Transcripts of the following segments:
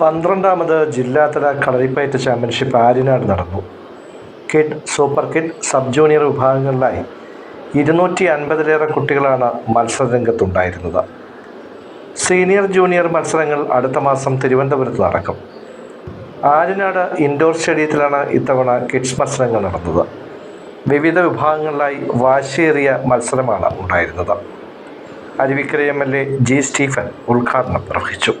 പന്ത്രണ്ടാമത് ജില്ലാതല കളരിപ്പയറ്റ് ചാമ്പ്യൻഷിപ്പ് ആര്യനാട് നടന്നു. Kid super kid sub junior വിഭാഗങ്ങളിലായി ഇരുന്നൂറ്റി അൻപതിലേറെ കുട്ടികളാണ് മത്സരരംഗത്തുണ്ടായിരുന്നത്. സീനിയർ ജൂനിയർ മത്സരങ്ങൾ അടുത്ത മാസം തിരുവനന്തപുരത്ത് നടക്കും. ആര്യനാട് ഇൻഡോർ സ്റ്റേഡിയത്തിലാണ് ഇത്തവണ കിഡ്സ് മത്സരങ്ങൾ നടന്നത്. വിവിധ വിഭാഗങ്ങളിലായി വാശിയേറിയ മത്സരമാണ് ഉണ്ടായിരുന്നത്. Aruvikkara M L A G Stephen ഉദ്ഘാടനം നിർവഹിച്ചു.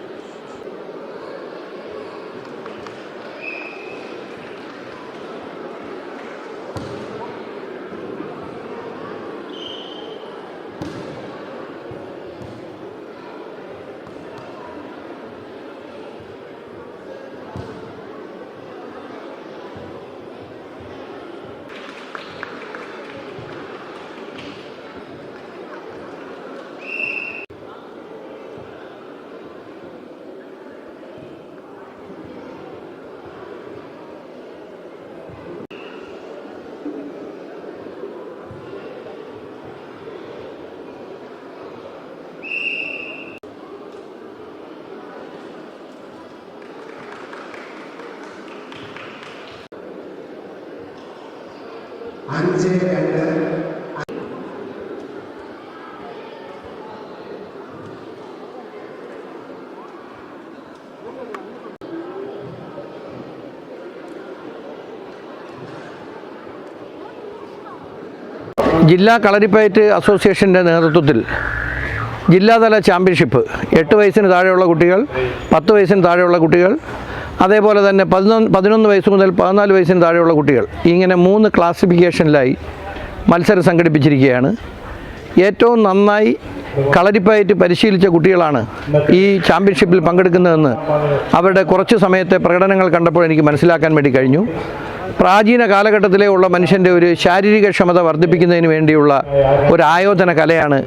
അഞ്ച് രണ്ട് ജില്ലാ കളരിപ്പയറ്റ് അസോസിയേഷന്റെ നേതൃത്വത്തിൽ ജില്ലാതല ചാമ്പ്യൻഷിപ്പ്. എട്ട് വയസ്സിന് താഴെയുള്ള കുട്ടികൾ പത്ത് വയസ്സിന് താഴെയുള്ള കുട്ടികൾ അതേപോലെ തന്നെ പതിനൊന്ന് പതിനൊന്ന് വയസ്സ് മുതൽ പതിനാല് വയസ്സിന് താഴെയുള്ള കുട്ടികൾ ഇങ്ങനെ മൂന്ന് ക്ലാസിഫിക്കേഷനിലായി മത്സരം സംഘടിപ്പിച്ചിരിക്കുകയാണ്. ഏറ്റവും നന്നായി കളരിപ്പയറ്റ് പരിശീലിച്ച കുട്ടികളാണ് ഈ ചാമ്പ്യൻഷിപ്പിൽ പങ്കെടുക്കുന്നതെന്ന് അവരുടെ കുറച്ച് സമയത്തെ പ്രകടനങ്ങൾ കണ്ടപ്പോൾ എനിക്ക് മനസ്സിലാക്കാൻ വേണ്ടി കഴിഞ്ഞു. പ്രാചീന കാലഘട്ടത്തിലേ ഉള്ള മനുഷ്യന്റെ ഒരു ശാരീരിക ക്ഷമത വർദ്ധിപ്പിക്കുന്നതിന് വേണ്ടിയുള്ള ഒരു ആയോധന കലയാണ്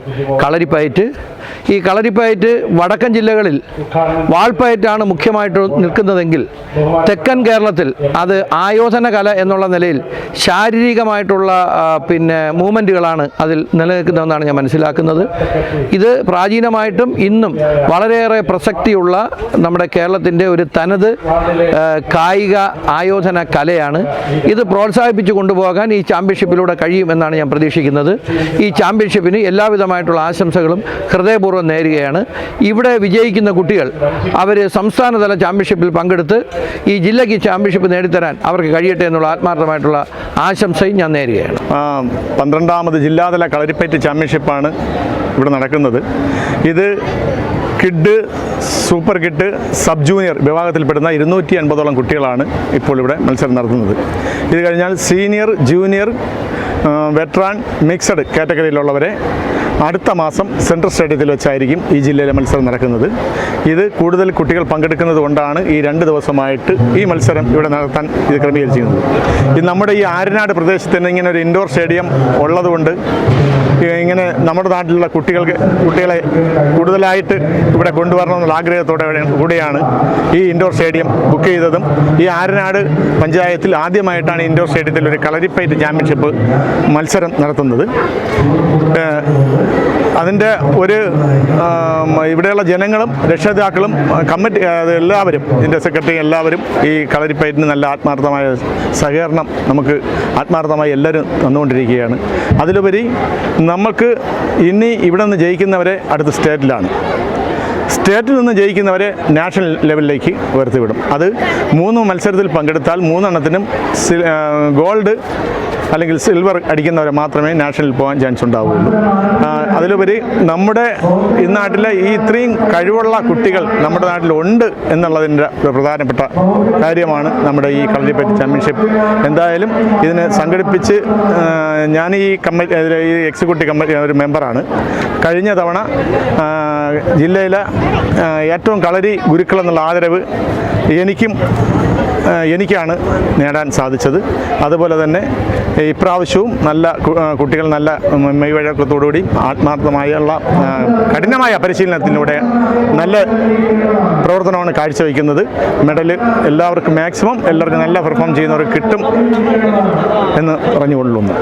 കളരിപ്പയറ്റ്. ഈ കളരിപ്പയറ്റ് വടക്കൻ ജില്ലകളിൽ വാൾപ്പയറ്റാണ് മുഖ്യമായിട്ട് നിൽക്കുന്നതെങ്കിൽ തെക്കൻ കേരളത്തിൽ അത് ആയോധന കല എന്നുള്ള നിലയിൽ ശാരീരികമായിട്ടുള്ള പിന്നെ മൂവ്മെന്റുകളാണ് അതിൽ നിലനിൽക്കുന്നതെന്നാണ് ഞാൻ മനസ്സിലാക്കുന്നത്. ഇത് പ്രാചീനമായിട്ടും ഇന്നും വളരെയേറെ പ്രസക്തിയുള്ള നമ്മുടെ കേരളത്തിന്റെ ഒരു തനത് കായിക ആയോധന കലയാണ്. ഇത് പ്രോത്സാഹിപ്പിച്ചു കൊണ്ടുപോകാൻ ഈ ചാമ്പ്യൻഷിപ്പിലൂടെ കഴിയും എന്നാണ് ഞാൻ പ്രതീക്ഷിക്കുന്നത്. ഈ ചാമ്പ്യൻഷിപ്പിന് എല്ലാവിധമായിട്ടുള്ള ആശംസകളും ഹൃദയപൂർവം നേരുകയാണ്. ഇവിടെ വിജയിക്കുന്ന കുട്ടികൾ അവർ സംസ്ഥാനതല ചാമ്പ്യൻഷിപ്പിൽ പങ്കെടുത്ത് ഈ ജില്ലയ്ക്ക് ചാമ്പ്യൻഷിപ്പ് നേടിത്തരാൻ അവർക്ക് കഴിയട്ടെ എന്നുള്ള ആത്മാർത്ഥമായിട്ടുള്ള ആശംസയും ഞാൻ നേരുകയാണ്. പന്ത്രണ്ടാമത് ജില്ലാതല കളരിപ്പയറ്റ് ചാമ്പ്യൻഷിപ്പാണ് ഇവിടെ നടക്കുന്നത്. ഇത് kid super kid sub junior വിഭാഗത്തിൽപ്പെടുന്ന ഇരുന്നൂറ്റി അൻപതോളം കുട്ടികളാണ് ഇപ്പോൾ ഇവിടെ മത്സരം നടത്തുന്നത്. ഇത് കഴിഞ്ഞാൽ സീനിയർ ജൂനിയർ വെറ്ററാൻ മിക്സഡ് കാറ്റഗറിയിലുള്ളവരെ അടുത്ത മാസം സെൻട്രൽ സ്റ്റേഡിയത്തിൽ വെച്ചായിരിക്കും ഈ ജില്ലയിലെ മത്സരം നടക്കുന്നത്. ഇത് കൂടുതൽ കുട്ടികൾ പങ്കെടുക്കുന്നത് കൊണ്ടാണ് ഈ രണ്ട് ദിവസമായിട്ട് ഈ മത്സരം ഇവിടെ നടത്താൻ ഇത് ക്രമീകരിച്ചിരുന്നത് ഇത് നമ്മുടെ ഈ ആരനാട് പ്രദേശത്തിന് ഇങ്ങനെ ഒരു ഇൻഡോർ സ്റ്റേഡിയം ഉള്ളതുകൊണ്ട് ഇങ്ങനെ നമ്മുടെ നാട്ടിലുള്ള കുട്ടികൾക്ക് കുട്ടികളെ കൂടുതലായിട്ട് ഇവിടെ കൊണ്ടുവരണമെന്നുള്ള ആഗ്രഹത്തോടെ കൂടിയാണ് ഈ ഇൻഡോർ സ്റ്റേഡിയം ബുക്ക് ചെയ്തതും. ഈ ആരനാട് പഞ്ചായത്തിൽ ആദ്യമായിട്ടാണ് ഇൻഡോർ സ്റ്റേഡിയത്തിൽ ഒരു കളരിപ്പയറ്റ് ചാമ്പ്യൻഷിപ്പ് മത്സരം നടത്തുന്നത്. ഏഹ് അതിന്റെ ഒരു ഇവിടെയുള്ള ജനങ്ങളും രക്ഷിതാക്കളും കമ്മിറ്റി എല്ലാവരും ഇതിന്റെ സെക്രട്ടറി എല്ലാവരും ഈ കളരിപ്പയറ്റിന് നല്ല ആത്മാർത്ഥമായ സഹകരണം നമുക്ക് ആത്മാർത്ഥമായി എല്ലാവരും തന്നുകൊണ്ടിരിക്കുകയാണ്. അതിലുപരി നമുക്ക് ഇനി ഇവിടെ നിന്ന് ജയിക്കുന്നവരെ അടുത്ത സ്റ്റേറ്റിലാണ്. സ്റ്റേറ്റിൽ നിന്ന് ജയിക്കുന്നവരെ നാഷണൽ ലെവലിലേക്ക് ഉയർത്തിവിടും. അത് മൂന്ന് മത്സരത്തിൽ പങ്കെടുത്താൽ മൂന്നെണ്ണത്തിനും ഗോൾഡ് അല്ലെങ്കിൽ സിൽവർ അടിക്കുന്നവരെ മാത്രമേ നാഷണലിൽ പോകാൻ ചാൻസ് ഉണ്ടാവുകയുള്ളൂ. അതിലുപരി നമ്മുടെ ഈ നാട്ടിലെ ഈ ഇത്രയും കഴിവുള്ള കുട്ടികൾ നമ്മുടെ നാട്ടിലുണ്ട് എന്നുള്ളതിന്റെ പ്രധാനപ്പെട്ട കാര്യമാണ് നമ്മുടെ ഈ കളരിപ്പറ്റ് ചാമ്പ്യൻഷിപ്പ് എന്തായാലും ഇതിനെ സംഘടിപ്പിച്ച് ഞാൻ ഈ കമ്മിറ്റി ഈ എക്സിക്യൂട്ടീവ് കമ്മിറ്റി ഒരു മെമ്പറാണ് കഴിഞ്ഞ തവണ ജില്ലയിലെ ഏറ്റവും കളരി ഗുരുക്കൾ എന്നുള്ള ആദരവ് എനിക്കും എനിക്കാണ് നേടാൻ സാധിച്ചത്. അതുപോലെ തന്നെ ഇപ്രാവശ്യവും നല്ല കുട്ടികൾ നല്ല മെയ്വഴക്കത്തോടുകൂടി ആത്മാർത്ഥമായുള്ള കഠിനമായ പരിശീലനത്തിലൂടെ നല്ല പ്രവർത്തനമാണ് കാഴ്ചവെക്കുന്നത്. മെഡൽ എല്ലാവർക്കും മാക്സിമം എല്ലാവർക്കും നല്ല പെർഫോം ചെയ്യുന്നവർക്ക് കിട്ടും എന്ന് പറഞ്ഞുകൊള്ളുന്നു.